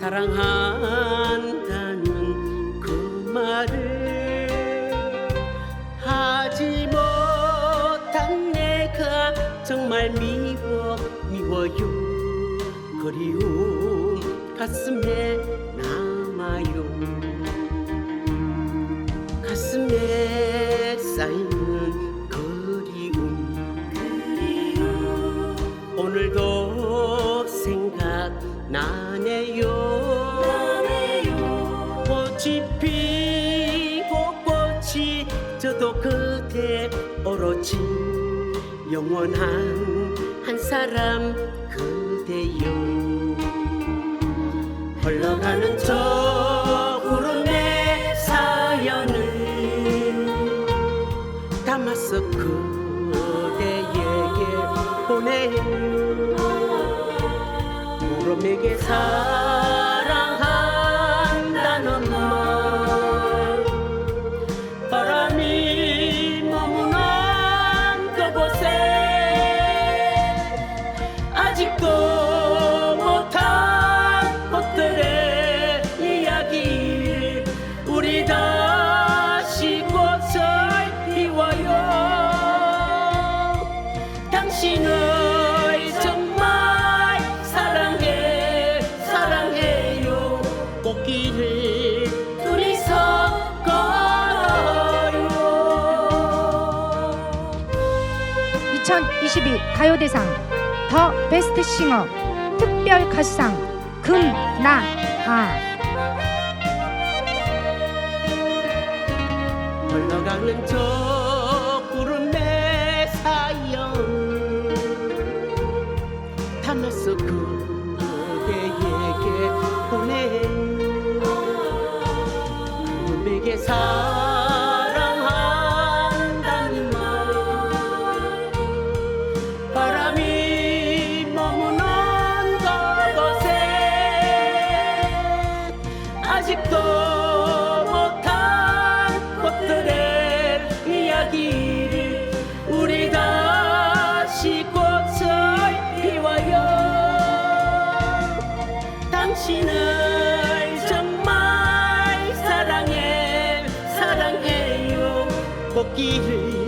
사랑한다는 그 말을 하지 못한 내가 정말 미워 미워요. 그리움 가슴에 남아요. 가슴에 쌓이는 그리움. 오늘도 생각 나네요 저도 그대 오로지 영원한 한 사람 그대요 흘러가는 저 구름의 사연을 담아서 그대에게 보내요 구름에게 사 2022 가요대상 더 베스트 싱어 특별 가수상 금나하 흘러가는 저 당신을 정말 사랑해 사랑해요. 꽃길을